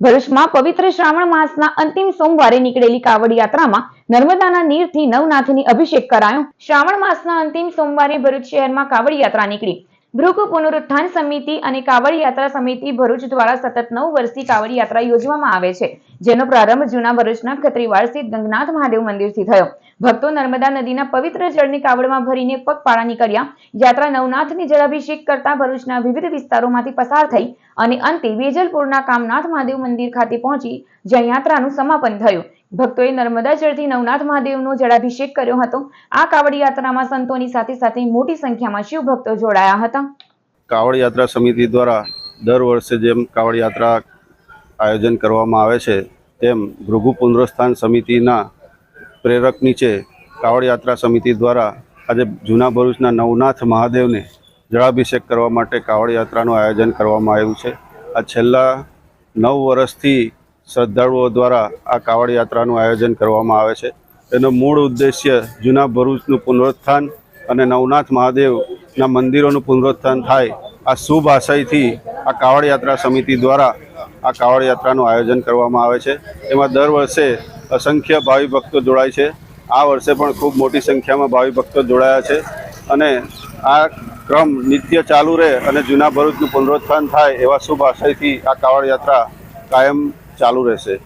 ભરૂચમાં પવિત્ર શ્રાવણ માસના અંતિમ સોમવારે નીકળેલી કાવડ યાત્રામાં નર્મદાના નીરથી નવનાથની અભિષેક કરાયો. શ્રાવણ માસના અંતિમ સોમવારે ભરૂચ શહેરમાં કાવડ યાત્રા નીકળી. ભૃગુ પુનરુત્થાન સમિતિ અને કાવડ યાત્રા સમિતિ ભરૂચ દ્વારા સતત નવ વર્ષથી કાવડ યાત્રા યોજવામાં આવે છે. જેનો પ્રારંભ જૂના ભરૂચના ખત્રીવાડ સ્થિત ગંગનાથ મહાદેવ મંદિરથી થયો. ભક્તો નર્મદા નદીના પવિત્ર જળની કાવડમાં ભરીને પગપાળા નીકળ્યા. યાત્રા નવનાથની જળાભિષેક કરતા ભરૂચના વિવિધ વિસ્તારોમાંથી પસાર થઈ અને અંતે વેજલપુરના કામનાથ મહાદેવ મંદિર ખાતે પહોંચી જ્યાં યાત્રાનું સમાપન થયું. ભક્તોએ નર્મદા જળથી નવનાથ મહાદેવનો જળાભિષેક કર્યો હતો. આ કાવડ યાત્રામાં સંતોની સાથે સાથે મોટી સંખ્યામાં શિવ ભક્તો જોડાયા હતા. કાવડ યાત્રા સમિતિ દ્વારા દર વર્ષે જેમ કાવડ યાત્રા આયોજન કરવામાં આવે છે, તેમ ભૃગુ પુનરુત્થાન સમિતિના પ્રેરક નીચે કાવડ યાત્રા સમિતિ દ્વારા આજે જૂના ભરૂચના નવનાથ મહાદેવને જળાભિષેક કરવા માટે કાવડ યાત્રાનું આયોજન કરવામાં આવ્યું છે. આ છેલ્લા નવ વર્ષથી શ્રદ્ધાળુઓ દ્વારા આ કાવડ યાત્રાનું આયોજન કરવામાં આવે છે. એનો મૂળ ઉદ્દેશ્ય જૂના ભરૂચનું પુનરુત્થાન અને નવનાથ મહાદેવના મંદિરોનું પુનરુત્થાન થાય આ શુભ આશયથી આ કાવડ યાત્રા સમિતિ દ્વારા આ કાવડ યાત્રાનું આયોજન કરવામાં આવે છે. એમાં દર વર્ષે અસંખ્ય ભાવિ ભક્તો જોડાય છે. આ વર્ષે પણ ખૂબ મોટી સંખ્યામાં ભાવિ ભક્તો જોડાયા છે અને આ ક્રમ નિત્ય ચાલુ રહે અને જૂના ભરૂચનું પુનરુત્થાન થાય એવા શુભ આશયથી આ કાવડ યાત્રા કાયમ ચાલુ રહેશે.